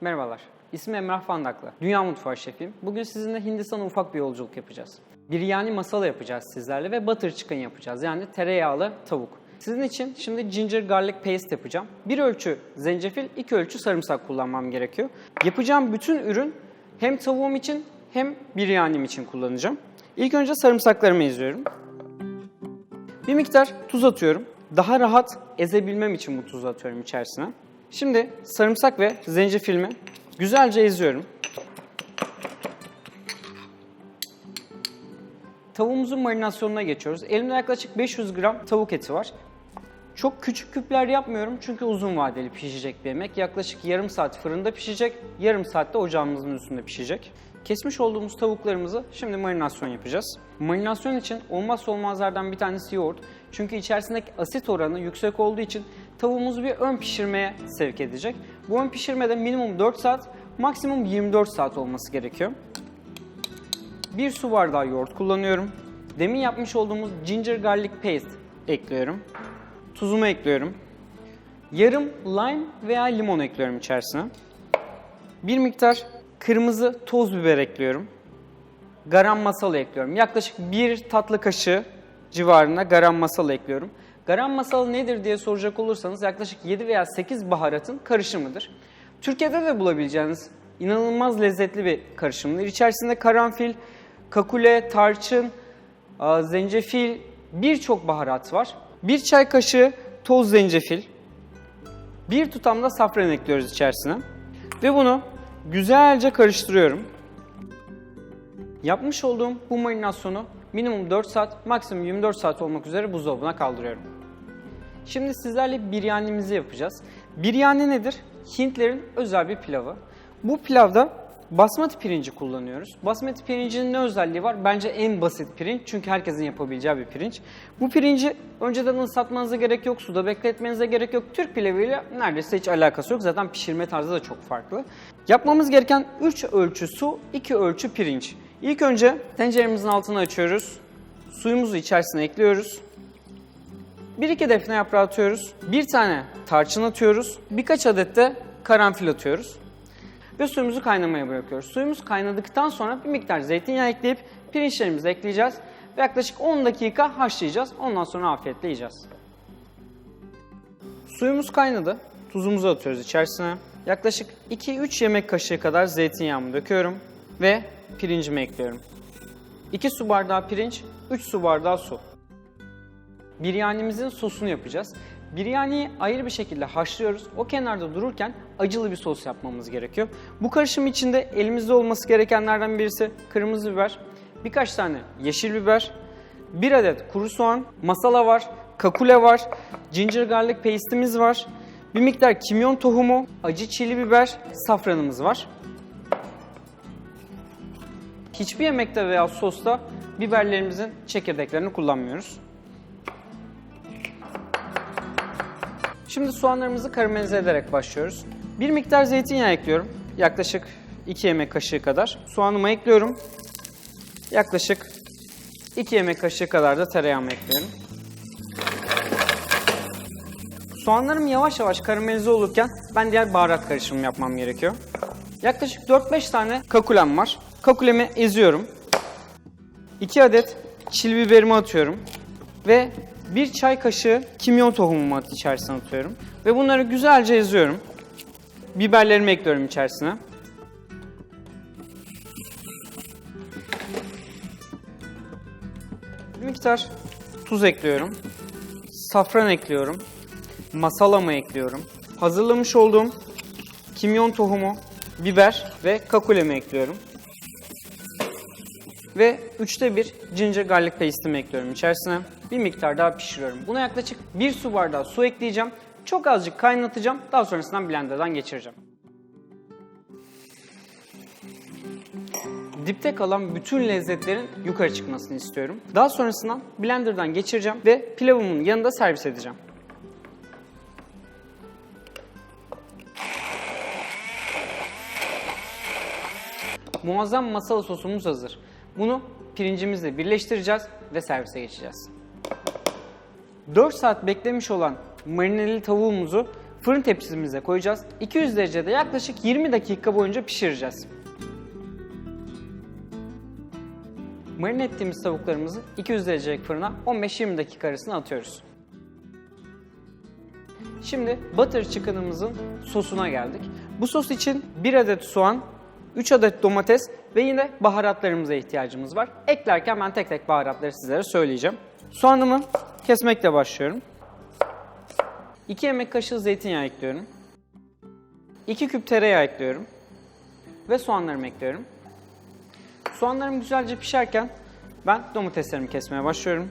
Merhabalar, ismim Emrah Fandaklı. Dünya Mutfağı Şefiyim. Bugün sizinle Hindistan'a ufak bir yolculuk yapacağız. Biryani masala yapacağız sizlerle ve butter chicken yapacağız. Yani tereyağlı tavuk. Sizin için şimdi ginger garlic paste yapacağım. Bir ölçü zencefil, iki ölçü sarımsak kullanmam gerekiyor. Yapacağım bütün ürün hem tavuğum için hem biryanim için kullanacağım. İlk önce sarımsaklarımı eziyorum. Bir miktar tuz atıyorum. Daha rahat ezebilmem için bu tuzu atıyorum içerisine. Şimdi sarımsak ve zencefilimi güzelce eziyorum. Tavuğumuzun marinasyonuna geçiyoruz. Elimde yaklaşık 500 gram tavuk eti var. Çok küçük küpler yapmıyorum çünkü uzun vadeli pişecek bir yemek. Yaklaşık yarım saat fırında pişecek, yarım saatte ocağımızın üstünde pişecek. Kesmiş olduğumuz tavuklarımızı şimdi marinasyon yapacağız. Marinasyon için olmazsa olmazlardan bir tanesi yoğurt. Çünkü içerisindeki asit oranı yüksek olduğu için tavuğumuzu bir ön pişirmeye sevk edecek. Bu ön pişirmede minimum 4 saat, maksimum 24 saat olması gerekiyor. Bir su bardağı yoğurt kullanıyorum. Demin yapmış olduğumuz ginger garlic paste ekliyorum. Tuzumu ekliyorum. Yarım lime veya limon ekliyorum içerisine. Bir miktar kırmızı toz biber ekliyorum. Garam masala ekliyorum. Yaklaşık bir tatlı kaşığı civarında garam masala ekliyorum. Garam masala nedir diye soracak olursanız yaklaşık 7 veya 8 baharatın karışımıdır. Türkiye'de de bulabileceğiniz inanılmaz lezzetli bir karışımdır. İçerisinde karanfil, kakule, tarçın, zencefil, birçok baharat var. Bir çay kaşığı toz zencefil, bir tutam da safran ekliyoruz içerisine. Ve bunu güzelce karıştırıyorum. Yapmış olduğum bu marinasyonu minimum 4 saat, maksimum 24 saat olmak üzere buzdolabına kaldırıyorum. Şimdi sizlerle biryanimizi yapacağız. Biryani nedir? Hintlerin özel bir pilavı. Bu pilavda basmati pirinci kullanıyoruz. Basmati pirincinin ne özelliği var? Bence en basit pirinç çünkü herkesin yapabileceği bir pirinç. Bu pirinci önceden ıslatmanıza gerek yok, suda bekletmenize gerek yok. Türk pilavıyla neredeyse hiç alakası yok. Zaten pişirme tarzı da çok farklı. Yapmamız gereken 3 ölçü su, 2 ölçü pirinç. İlk önce tenceremizin altını açıyoruz. Suyumuzu içerisine ekliyoruz. 1-2 defne yaprağı atıyoruz. Bir tane tarçın atıyoruz. Birkaç adet de karanfil atıyoruz. Ve suyumuzu kaynamaya bırakıyoruz. Suyumuz kaynadıktan sonra bir miktar zeytinyağı ekleyip pirinçlerimizi ekleyeceğiz. Ve yaklaşık 10 dakika haşlayacağız. Ondan sonra afiyetle yiyeceğiz. Suyumuz kaynadı. Tuzumuzu atıyoruz içerisine. Yaklaşık 2-3 yemek kaşığı kadar zeytinyağımı döküyorum. Ve pirincimi ekliyorum. 2 su bardağı pirinç, 3 su bardağı su. Biryanimizin sosunu yapacağız. Biryaniyi ayrı bir şekilde haşlıyoruz. O kenarda dururken acılı bir sos yapmamız gerekiyor. Bu karışım içinde elimizde olması gerekenlerden birisi kırmızı biber, birkaç tane yeşil biber, bir adet kuru soğan, masala var, kakule var, ginger garlic paste'imiz var, bir miktar kimyon tohumu, acı çili biber, safranımız var. Hiçbir yemekte veya sosta biberlerimizin çekirdeklerini kullanmıyoruz. Şimdi soğanlarımızı karamelize ederek başlıyoruz. Bir miktar zeytinyağı ekliyorum. Yaklaşık 2 yemek kaşığı kadar. Soğanımı ekliyorum. Yaklaşık 2 yemek kaşığı kadar da tereyağımı ekliyorum. Soğanlarım yavaş yavaş karamelize olurken ben diğer baharat karışımı yapmam gerekiyor. Yaklaşık 4-5 tane kakulem var. Kakulemi eziyorum. 2 adet çil biberimi atıyorum. Ve bir çay kaşığı kimyon tohumumu at- içerisine atıyorum. Ve bunları güzelce eziyorum. Biberlerimi ekliyorum içerisine. Bir miktar tuz ekliyorum. Safran ekliyorum. Masalamı ekliyorum. Hazırlamış olduğum kimyon tohumu, biber ve kakulemi ekliyorum. Ve üçte bir ginger garlic paste'imi ekliyorum içerisine. Bir miktar daha pişiriyorum. Buna yaklaşık bir su bardağı su ekleyeceğim. Çok azıcık kaynatacağım. Daha sonrasından blenderdan geçireceğim. Dipte kalan bütün lezzetlerin yukarı çıkmasını istiyorum. Daha sonrasından blenderdan geçireceğim ve pilavımın yanında servis edeceğim. Muazzam masala sosumuz hazır. Bunu pirincimizle birleştireceğiz ve servise geçeceğiz. 4 saat beklemiş olan marineli tavuğumuzu fırın tepsimize koyacağız. 200 derecede yaklaşık 20 dakika boyunca pişireceğiz. Marine ettiğimiz tavuklarımızı 200 derecelik fırına 15-20 dakika arasında atıyoruz. Şimdi butter chicken'ımızın sosuna geldik. Bu sos için 1 adet soğan, 3 adet domates ve yine baharatlarımıza ihtiyacımız var. Eklerken ben tek tek baharatları sizlere söyleyeceğim. Soğanımı kesmekle başlıyorum. 2 yemek kaşığı zeytinyağı ekliyorum. 2 küp tereyağı ekliyorum. Ve soğanlarımı ekliyorum. Soğanlarım güzelce pişerken ben domateslerimi kesmeye başlıyorum.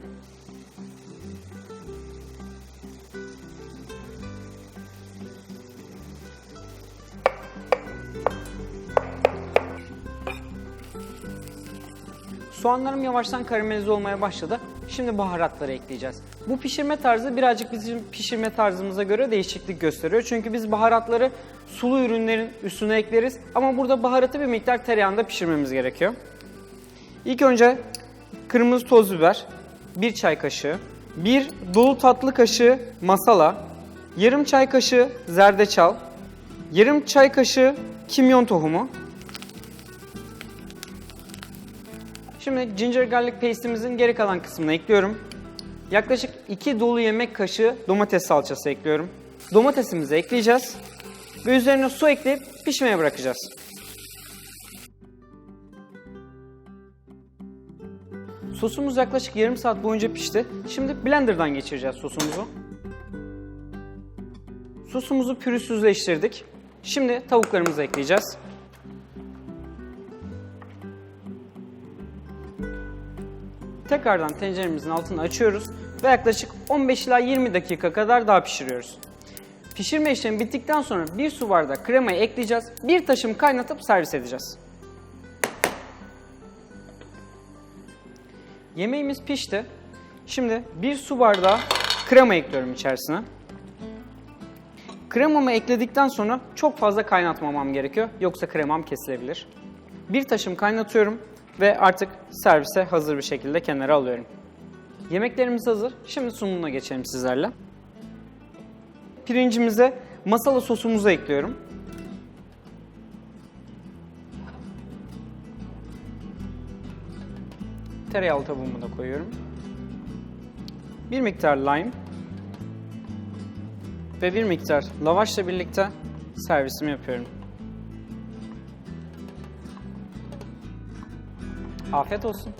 Soğanlarım yavaştan karamelize olmaya başladı. Şimdi baharatları ekleyeceğiz. Bu pişirme tarzı birazcık bizim pişirme tarzımıza göre değişiklik gösteriyor. Çünkü biz baharatları sulu ürünlerin üstüne ekleriz. Ama burada baharatı bir miktar tereyağında pişirmemiz gerekiyor. İlk önce kırmızı toz biber, 1 çay kaşığı, 1 dolu tatlı kaşığı masala, yarım çay kaşığı zerdeçal, yarım çay kaşığı kimyon tohumu, Şimdi ginger garlic paste'imizin geri kalan kısmını ekliyorum. Yaklaşık 2 dolu yemek kaşığı domates salçası ekliyorum. Domatesimizi ekleyeceğiz ve üzerine su ekleyip pişmeye bırakacağız. Sosumuz yaklaşık yarım saat boyunca pişti. Şimdi blenderdan geçireceğiz sosumuzu. Sosumuzu pürüzsüzleştirdik. Şimdi tavuklarımızı ekleyeceğiz. Tekrardan tenceremizin altını açıyoruz ve yaklaşık 15 ila 20 dakika kadar daha pişiriyoruz. Pişirme işlemi bittikten sonra bir su bardağı kremayı ekleyeceğiz. Bir taşım kaynatıp servis edeceğiz. Yemeğimiz pişti. Şimdi bir su bardağı krema ekliyorum içerisine. Kremamı ekledikten sonra çok fazla kaynatmamam gerekiyor. Yoksa kremam kesilebilir. Bir taşım kaynatıyorum ve artık servise hazır bir şekilde kenara alıyorum. Yemeklerimiz hazır. Şimdi sunumuna geçelim sizlerle. Pirincimize masala sosumuzu ekliyorum. Tereyağlı tavuğumu da koyuyorum. Bir miktar lime ve bir miktar lavaşla birlikte servisimi yapıyorum. Afiyet olsun.